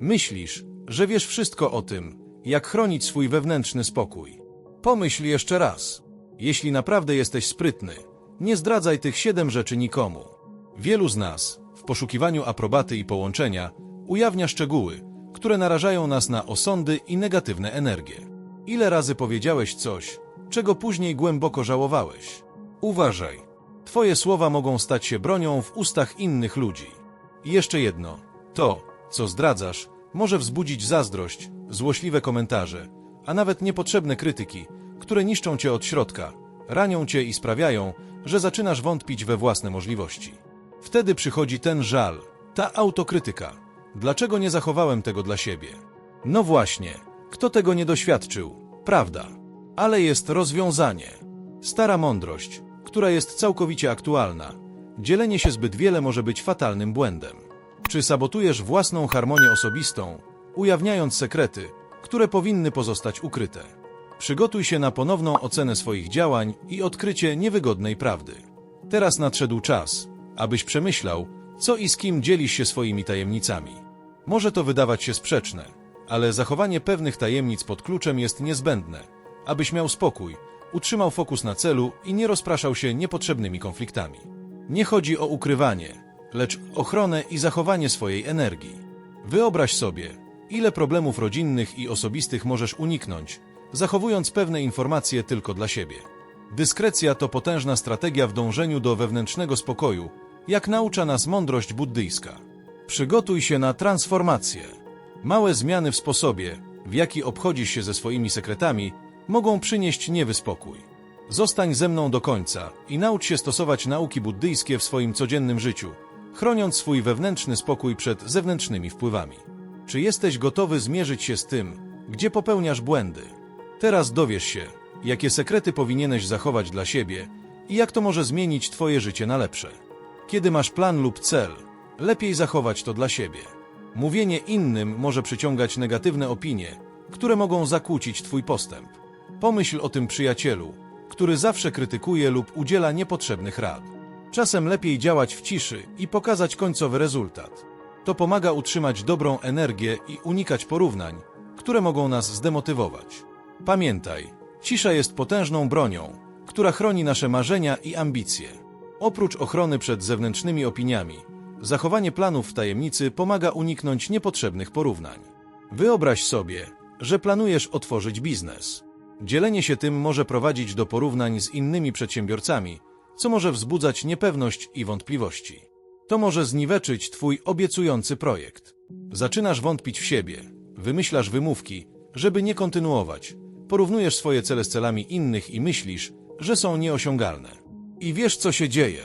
Myślisz, że wiesz wszystko o tym, jak chronić swój wewnętrzny spokój. Pomyśl jeszcze raz. Jeśli naprawdę jesteś sprytny, nie zdradzaj tych siedem rzeczy nikomu. Wielu z nas, w poszukiwaniu aprobaty i połączenia, ujawnia szczegóły, które narażają nas na osądy i negatywne energie. Ile razy powiedziałeś coś, czego później głęboko żałowałeś? Uważaj. Twoje słowa mogą stać się bronią w ustach innych ludzi. I jeszcze jedno. To, co zdradzasz, może wzbudzić zazdrość, złośliwe komentarze, a nawet niepotrzebne krytyki, które niszczą cię od środka, ranią cię i sprawiają, że zaczynasz wątpić we własne możliwości. Wtedy przychodzi ten żal, ta autokrytyka. Dlaczego nie zachowałem tego dla siebie? No właśnie, kto tego nie doświadczył? Prawda. Ale jest rozwiązanie. Stara mądrość, która jest całkowicie aktualna. Dzielenie się zbyt wiele może być fatalnym błędem. Czy sabotujesz własną harmonię osobistą, ujawniając sekrety, które powinny pozostać ukryte? Przygotuj się na ponowną ocenę swoich działań i odkrycie niewygodnej prawdy. Teraz nadszedł czas, abyś przemyślał, co i z kim dzielisz się swoimi tajemnicami. Może to wydawać się sprzeczne, ale zachowanie pewnych tajemnic pod kluczem jest niezbędne, abyś miał spokój, utrzymał fokus na celu i nie rozpraszał się niepotrzebnymi konfliktami. Nie chodzi o ukrywanie, lecz ochronę i zachowanie swojej energii. Wyobraź sobie, ile problemów rodzinnych i osobistych możesz uniknąć, zachowując pewne informacje tylko dla siebie. Dyskrecja to potężna strategia w dążeniu do wewnętrznego spokoju, jak naucza nas mądrość buddyjska. Przygotuj się na transformację. Małe zmiany w sposobie, w jaki obchodzisz się ze swoimi sekretami, mogą przynieść niewyspokój. Zostań ze mną do końca i naucz się stosować nauki buddyjskie w swoim codziennym życiu, chroniąc swój wewnętrzny spokój przed zewnętrznymi wpływami. Czy jesteś gotowy zmierzyć się z tym, gdzie popełniasz błędy? Teraz dowiesz się, jakie sekrety powinieneś zachować dla siebie i jak to może zmienić Twoje życie na lepsze. Kiedy masz plan lub cel, lepiej zachować to dla siebie. Mówienie innym może przyciągać negatywne opinie, które mogą zakłócić Twój postęp. Pomyśl o tym przyjacielu, który zawsze krytykuje lub udziela niepotrzebnych rad. Czasem lepiej działać w ciszy i pokazać końcowy rezultat. To pomaga utrzymać dobrą energię i unikać porównań, które mogą nas zdemotywować. Pamiętaj, cisza jest potężną bronią, która chroni nasze marzenia i ambicje. Oprócz ochrony przed zewnętrznymi opiniami, zachowanie planów w tajemnicy pomaga uniknąć niepotrzebnych porównań. Wyobraź sobie, że planujesz otworzyć biznes. Dzielenie się tym może prowadzić do porównań z innymi przedsiębiorcami, co może wzbudzać niepewność i wątpliwości. To może zniweczyć Twój obiecujący projekt. Zaczynasz wątpić w siebie, wymyślasz wymówki, żeby nie kontynuować, porównujesz swoje cele z celami innych i myślisz, że są nieosiągalne. I wiesz, co się dzieje.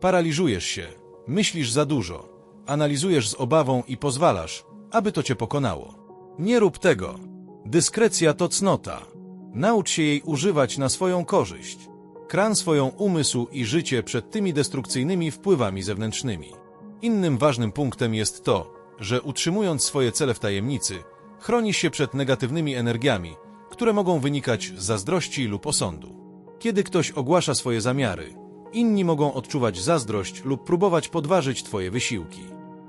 Paraliżujesz się, myślisz za dużo, analizujesz z obawą i pozwalasz, aby to cię pokonało. Nie rób tego. Dyskrecja to cnota. Naucz się jej używać na swoją korzyść. Kran swoją umysł i życie przed tymi destrukcyjnymi wpływami zewnętrznymi. Innym ważnym punktem jest to, że utrzymując swoje cele w tajemnicy, chronisz się przed negatywnymi energiami, które mogą wynikać z zazdrości lub osądu. Kiedy ktoś ogłasza swoje zamiary, inni mogą odczuwać zazdrość lub próbować podważyć Twoje wysiłki.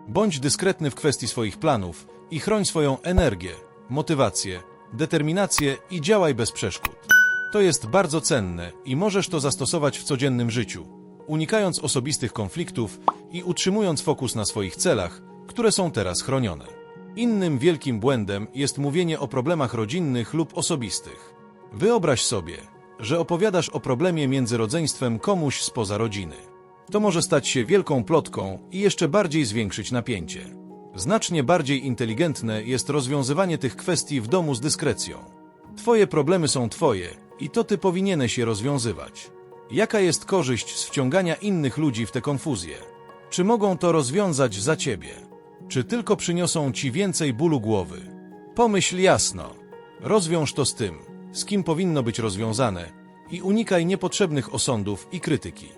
Bądź dyskretny w kwestii swoich planów i chroń swoją energię, motywację, determinację i działaj bez przeszkód. To jest bardzo cenne i możesz to zastosować w codziennym życiu, unikając osobistych konfliktów i utrzymując fokus na swoich celach, które są teraz chronione. Innym wielkim błędem jest mówienie o problemach rodzinnych lub osobistych. Wyobraź sobie, że opowiadasz o problemie między rodzeństwem komuś spoza rodziny. To może stać się wielką plotką i jeszcze bardziej zwiększyć napięcie. Znacznie bardziej inteligentne jest rozwiązywanie tych kwestii w domu z dyskrecją. Twoje problemy są twoje i to ty powinieneś je rozwiązywać. Jaka jest korzyść z wciągania innych ludzi w tę konfuzję? Czy mogą to rozwiązać za ciebie? Czy tylko przyniosą ci więcej bólu głowy? Pomyśl jasno. Rozwiąż to z tym, z kim powinno być rozwiązane i unikaj niepotrzebnych osądów i krytyki.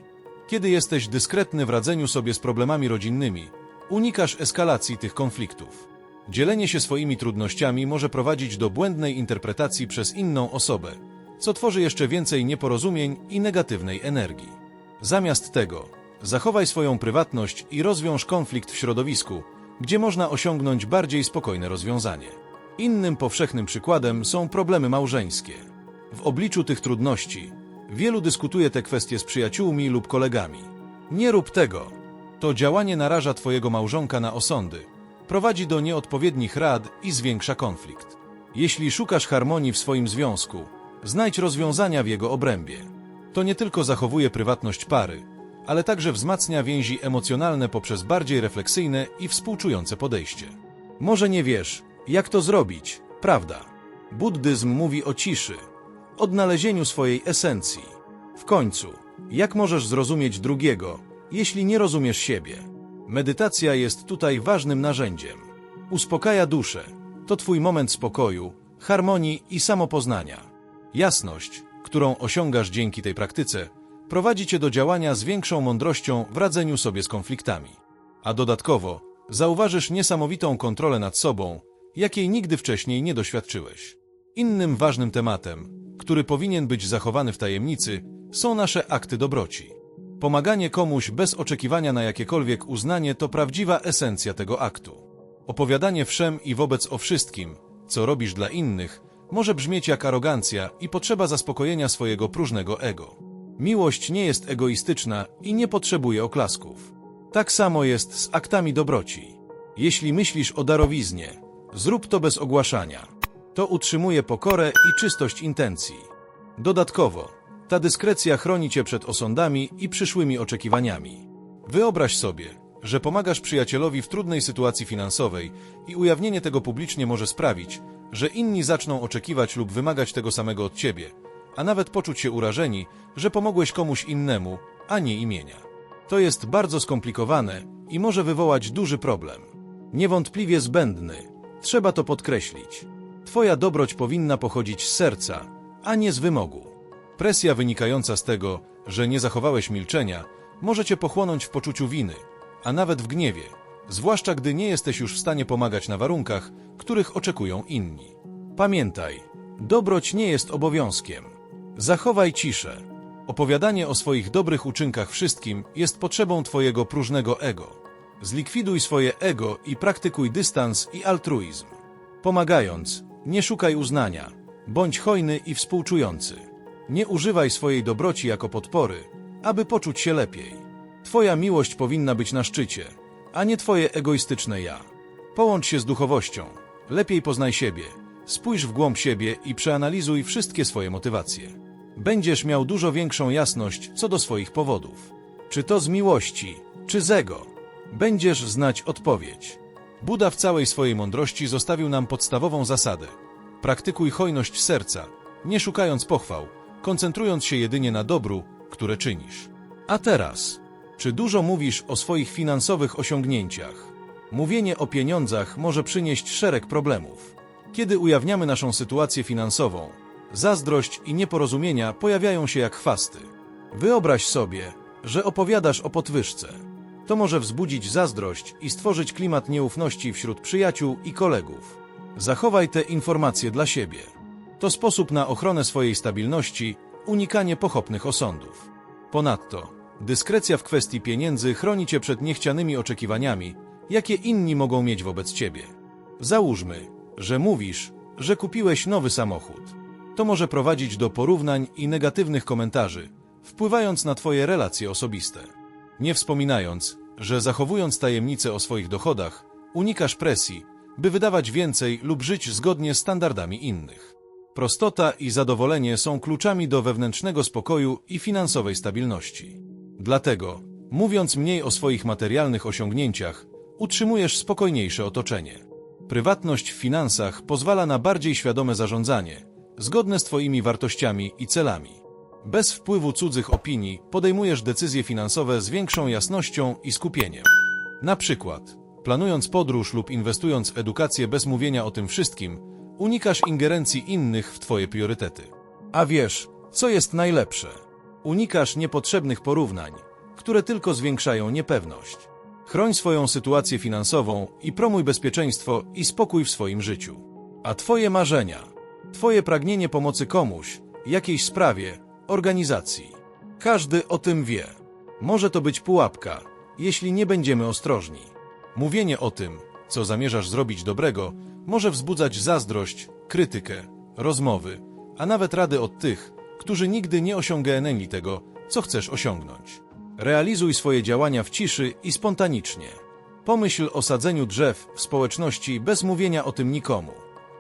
Kiedy jesteś dyskretny w radzeniu sobie z problemami rodzinnymi, unikasz eskalacji tych konfliktów. Dzielenie się swoimi trudnościami może prowadzić do błędnej interpretacji przez inną osobę, co tworzy jeszcze więcej nieporozumień i negatywnej energii. Zamiast tego, zachowaj swoją prywatność i rozwiąż konflikt w środowisku, gdzie można osiągnąć bardziej spokojne rozwiązanie. Innym powszechnym przykładem są problemy małżeńskie. W obliczu tych trudności wielu dyskutuje te kwestie z przyjaciółmi lub kolegami. Nie rób tego. To działanie naraża Twojego małżonka na osądy, prowadzi do nieodpowiednich rad i zwiększa konflikt. Jeśli szukasz harmonii w swoim związku, znajdź rozwiązania w jego obrębie. To nie tylko zachowuje prywatność pary, ale także wzmacnia więzi emocjonalne poprzez bardziej refleksyjne i współczujące podejście. Może nie wiesz, jak to zrobić, prawda? Buddyzm mówi o ciszy, odnalezieniu swojej esencji. W końcu, jak możesz zrozumieć drugiego, jeśli nie rozumiesz siebie? Medytacja jest tutaj ważnym narzędziem. Uspokaja duszę. To Twój moment spokoju, harmonii i samopoznania. Jasność, którą osiągasz dzięki tej praktyce, prowadzi Cię do działania z większą mądrością w radzeniu sobie z konfliktami. A dodatkowo zauważysz niesamowitą kontrolę nad sobą, jakiej nigdy wcześniej nie doświadczyłeś. Innym ważnym tematem, który powinien być zachowany w tajemnicy, są nasze akty dobroci. Pomaganie komuś bez oczekiwania na jakiekolwiek uznanie to prawdziwa esencja tego aktu. Opowiadanie wszem i wobec o wszystkim, co robisz dla innych, może brzmieć jak arogancja i potrzeba zaspokojenia swojego próżnego ego. Miłość nie jest egoistyczna i nie potrzebuje oklasków. Tak samo jest z aktami dobroci. Jeśli myślisz o darowiznie, zrób to bez ogłaszania. To utrzymuje pokorę i czystość intencji. Dodatkowo, ta dyskrecja chroni cię przed osądami i przyszłymi oczekiwaniami. Wyobraź sobie, że pomagasz przyjacielowi w trudnej sytuacji finansowej i ujawnienie tego publicznie może sprawić, że inni zaczną oczekiwać lub wymagać tego samego od ciebie, a nawet poczuć się urażeni, że pomogłeś komuś innemu, a nie imienia. To jest bardzo skomplikowane i może wywołać duży problem. Niewątpliwie zbędny. Trzeba to podkreślić. Twoja dobroć powinna pochodzić z serca, a nie z wymogu. Presja wynikająca z tego, że nie zachowałeś milczenia, może cię pochłonąć w poczuciu winy, a nawet w gniewie, zwłaszcza gdy nie jesteś już w stanie pomagać na warunkach, których oczekują inni. Pamiętaj, dobroć nie jest obowiązkiem. Zachowaj ciszę. Opowiadanie o swoich dobrych uczynkach wszystkim jest potrzebą twojego próżnego ego. Zlikwiduj swoje ego i praktykuj dystans i altruizm. Pomagając, nie szukaj uznania, bądź hojny i współczujący. Nie używaj swojej dobroci jako podpory, aby poczuć się lepiej. Twoja miłość powinna być na szczycie, a nie twoje egoistyczne ja. Połącz się z duchowością, lepiej poznaj siebie, spójrz w głąb siebie i przeanalizuj wszystkie swoje motywacje. Będziesz miał dużo większą jasność co do swoich powodów. Czy to z miłości, czy z ego? Będziesz znać odpowiedź. Buda w całej swojej mądrości zostawił nam podstawową zasadę. Praktykuj hojność serca, nie szukając pochwał, koncentrując się jedynie na dobru, które czynisz. A teraz, czy dużo mówisz o swoich finansowych osiągnięciach? Mówienie o pieniądzach może przynieść szereg problemów. Kiedy ujawniamy naszą sytuację finansową, zazdrość i nieporozumienia pojawiają się jak chwasty. Wyobraź sobie, że opowiadasz o podwyżce. To może wzbudzić zazdrość i stworzyć klimat nieufności wśród przyjaciół i kolegów. Zachowaj te informacje dla siebie. To sposób na ochronę swojej stabilności, unikanie pochopnych osądów. Ponadto, dyskrecja w kwestii pieniędzy chroni cię przed niechcianymi oczekiwaniami, jakie inni mogą mieć wobec ciebie. Załóżmy, że mówisz, że kupiłeś nowy samochód. To może prowadzić do porównań i negatywnych komentarzy, wpływając na twoje relacje osobiste. Nie wspominając, że zachowując tajemnicę o swoich dochodach, unikasz presji, by wydawać więcej lub żyć zgodnie z standardami innych. Prostota i zadowolenie są kluczami do wewnętrznego spokoju i finansowej stabilności. Dlatego, mówiąc mniej o swoich materialnych osiągnięciach, utrzymujesz spokojniejsze otoczenie. Prywatność w finansach pozwala na bardziej świadome zarządzanie, zgodne z Twoimi wartościami i celami. Bez wpływu cudzych opinii podejmujesz decyzje finansowe z większą jasnością i skupieniem. Na przykład, planując podróż lub inwestując w edukację bez mówienia o tym wszystkim, unikasz ingerencji innych w Twoje priorytety. A wiesz, co jest najlepsze? Unikasz niepotrzebnych porównań, które tylko zwiększają niepewność. Chroń swoją sytuację finansową i promuj bezpieczeństwo i spokój w swoim życiu. A Twoje marzenia, Twoje pragnienie pomocy komuś, jakiejś sprawie, organizacji. Każdy o tym wie. Może to być pułapka, jeśli nie będziemy ostrożni. Mówienie o tym co zamierzasz zrobić dobrego, może wzbudzać zazdrość, krytykę, rozmowy, a nawet rady od tych, którzy nigdy nie osiągnęli tego, co chcesz osiągnąć. Realizuj swoje działania w ciszy i spontanicznie. Pomyśl o sadzeniu drzew w społeczności bez mówienia o tym nikomu.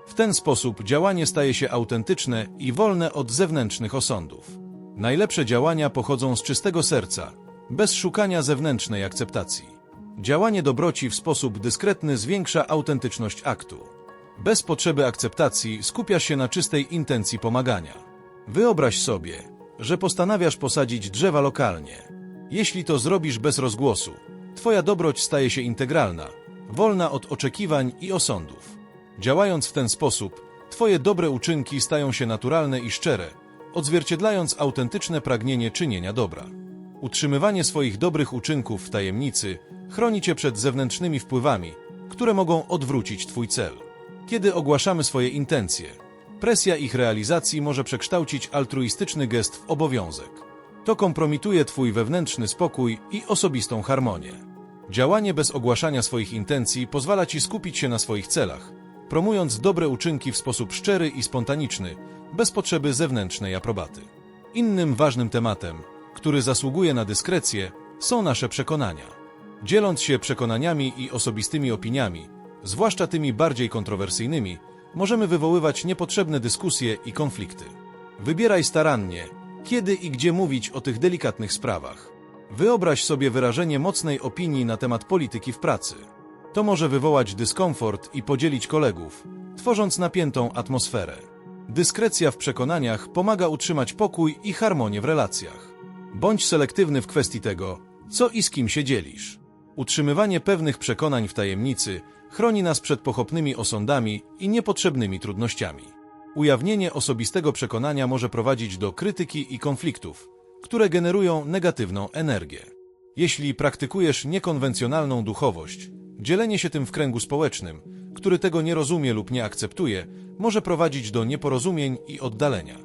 W ten sposób działanie staje się autentyczne i wolne od zewnętrznych osądów. Najlepsze działania pochodzą z czystego serca, bez szukania zewnętrznej akceptacji. Działanie dobroci w sposób dyskretny zwiększa autentyczność aktu. Bez potrzeby akceptacji skupiasz się na czystej intencji pomagania. Wyobraź sobie, że postanawiasz posadzić drzewa lokalnie. Jeśli to zrobisz bez rozgłosu, Twoja dobroć staje się integralna, wolna od oczekiwań i osądów. Działając w ten sposób, Twoje dobre uczynki stają się naturalne i szczere, odzwierciedlając autentyczne pragnienie czynienia dobra. Utrzymywanie swoich dobrych uczynków w tajemnicy chroni Cię przed zewnętrznymi wpływami, które mogą odwrócić Twój cel. Kiedy ogłaszamy swoje intencje, presja ich realizacji może przekształcić altruistyczny gest w obowiązek. To kompromituje Twój wewnętrzny spokój i osobistą harmonię. Działanie bez ogłaszania swoich intencji pozwala Ci skupić się na swoich celach, promując dobre uczynki w sposób szczery i spontaniczny, bez potrzeby zewnętrznej aprobaty. Innym ważnym tematem, który zasługuje na dyskrecję, są nasze przekonania. Dzieląc się przekonaniami i osobistymi opiniami, zwłaszcza tymi bardziej kontrowersyjnymi, możemy wywoływać niepotrzebne dyskusje i konflikty. Wybieraj starannie, kiedy i gdzie mówić o tych delikatnych sprawach. Wyobraź sobie wyrażenie mocnej opinii na temat polityki w pracy. To może wywołać dyskomfort i podzielić kolegów, tworząc napiętą atmosferę. Dyskrecja w przekonaniach pomaga utrzymać pokój i harmonię w relacjach. Bądź selektywny w kwestii tego, co i z kim się dzielisz. Utrzymywanie pewnych przekonań w tajemnicy chroni nas przed pochopnymi osądami i niepotrzebnymi trudnościami. Ujawnienie osobistego przekonania może prowadzić do krytyki i konfliktów, które generują negatywną energię. Jeśli praktykujesz niekonwencjonalną duchowość, dzielenie się tym w kręgu społecznym, który tego nie rozumie lub nie akceptuje, może prowadzić do nieporozumień i oddalenia.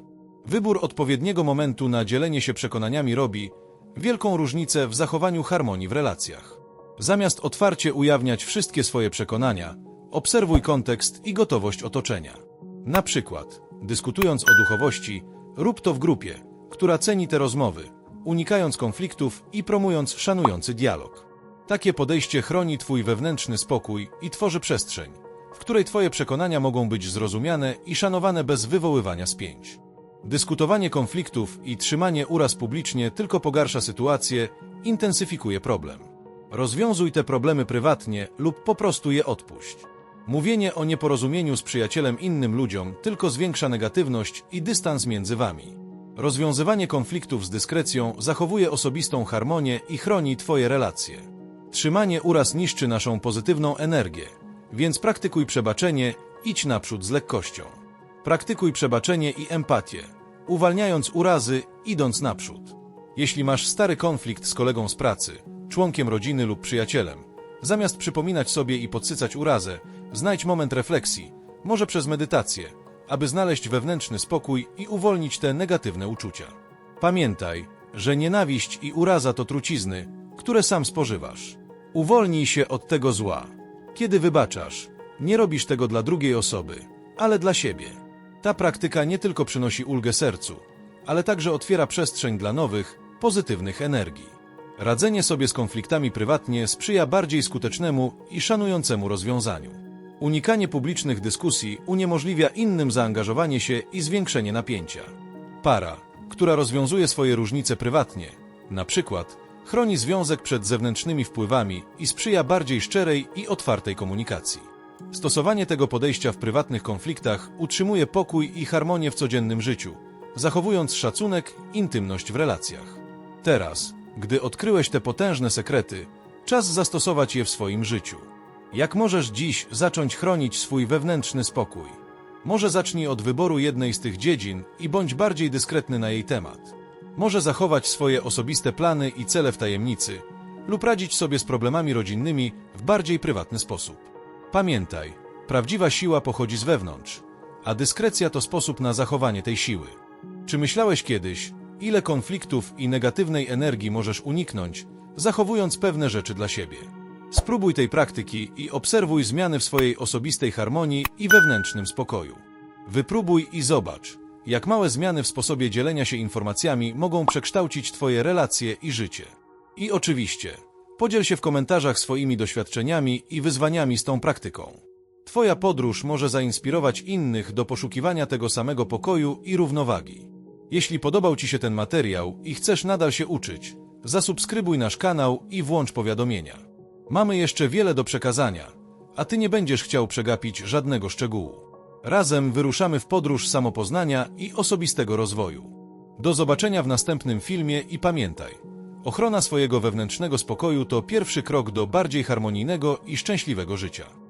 Wybór odpowiedniego momentu na dzielenie się przekonaniami robi wielką różnicę w zachowaniu harmonii w relacjach. Zamiast otwarcie ujawniać wszystkie swoje przekonania, obserwuj kontekst i gotowość otoczenia. Na przykład, dyskutując o duchowości, rób to w grupie, która ceni te rozmowy, unikając konfliktów i promując szanujący dialog. Takie podejście chroni Twój wewnętrzny spokój i tworzy przestrzeń, w której Twoje przekonania mogą być zrozumiane i szanowane bez wywoływania spięć. Dyskutowanie konfliktów i trzymanie uraz publicznie tylko pogarsza sytuację, intensyfikuje problem. Rozwiązuj te problemy prywatnie lub po prostu je odpuść. Mówienie o nieporozumieniu z przyjacielem innym ludziom tylko zwiększa negatywność i dystans między wami. Rozwiązywanie konfliktów z dyskrecją zachowuje osobistą harmonię i chroni Twoje relacje. Trzymanie uraz niszczy naszą pozytywną energię, więc praktykuj przebaczenie, idź naprzód z lekkością. Praktykuj przebaczenie i empatię, uwalniając urazy, idąc naprzód. Jeśli masz stary konflikt z kolegą z pracy, członkiem rodziny lub przyjacielem, zamiast przypominać sobie i podsycać urazę, znajdź moment refleksji, może przez medytację, aby znaleźć wewnętrzny spokój i uwolnić te negatywne uczucia. Pamiętaj, że nienawiść i uraza to trucizny, które sam spożywasz. Uwolnij się od tego zła. Kiedy wybaczasz, nie robisz tego dla drugiej osoby, ale dla siebie. Ta praktyka nie tylko przynosi ulgę sercu, ale także otwiera przestrzeń dla nowych, pozytywnych energii. Radzenie sobie z konfliktami prywatnie sprzyja bardziej skutecznemu i szanującemu rozwiązaniu. Unikanie publicznych dyskusji uniemożliwia innym zaangażowanie się i zwiększenie napięcia. Para, która rozwiązuje swoje różnice prywatnie, na przykład, chroni związek przed zewnętrznymi wpływami i sprzyja bardziej szczerej i otwartej komunikacji. Stosowanie tego podejścia w prywatnych konfliktach utrzymuje pokój i harmonię w codziennym życiu, zachowując szacunek, intymność w relacjach. Teraz, gdy odkryłeś te potężne sekrety, czas zastosować je w swoim życiu. Jak możesz dziś zacząć chronić swój wewnętrzny spokój? Może zacznij od wyboru jednej z tych dziedzin i bądź bardziej dyskretny na jej temat. Może zachować swoje osobiste plany i cele w tajemnicy lub radzić sobie z problemami rodzinnymi w bardziej prywatny sposób. Pamiętaj, prawdziwa siła pochodzi z wewnątrz, a dyskrecja to sposób na zachowanie tej siły. Czy myślałeś kiedyś, ile konfliktów i negatywnej energii możesz uniknąć, zachowując pewne rzeczy dla siebie? Spróbuj tej praktyki i obserwuj zmiany w swojej osobistej harmonii i wewnętrznym spokoju. Wypróbuj i zobacz, jak małe zmiany w sposobie dzielenia się informacjami mogą przekształcić Twoje relacje i życie. I oczywiście, podziel się w komentarzach swoimi doświadczeniami i wyzwaniami z tą praktyką. Twoja podróż może zainspirować innych do poszukiwania tego samego pokoju i równowagi. Jeśli podobał Ci się ten materiał i chcesz nadal się uczyć, zasubskrybuj nasz kanał i włącz powiadomienia. Mamy jeszcze wiele do przekazania, a Ty nie będziesz chciał przegapić żadnego szczegółu. Razem wyruszamy w podróż samopoznania i osobistego rozwoju. Do zobaczenia w następnym filmie i pamiętaj, ochrona swojego wewnętrznego spokoju to pierwszy krok do bardziej harmonijnego i szczęśliwego życia.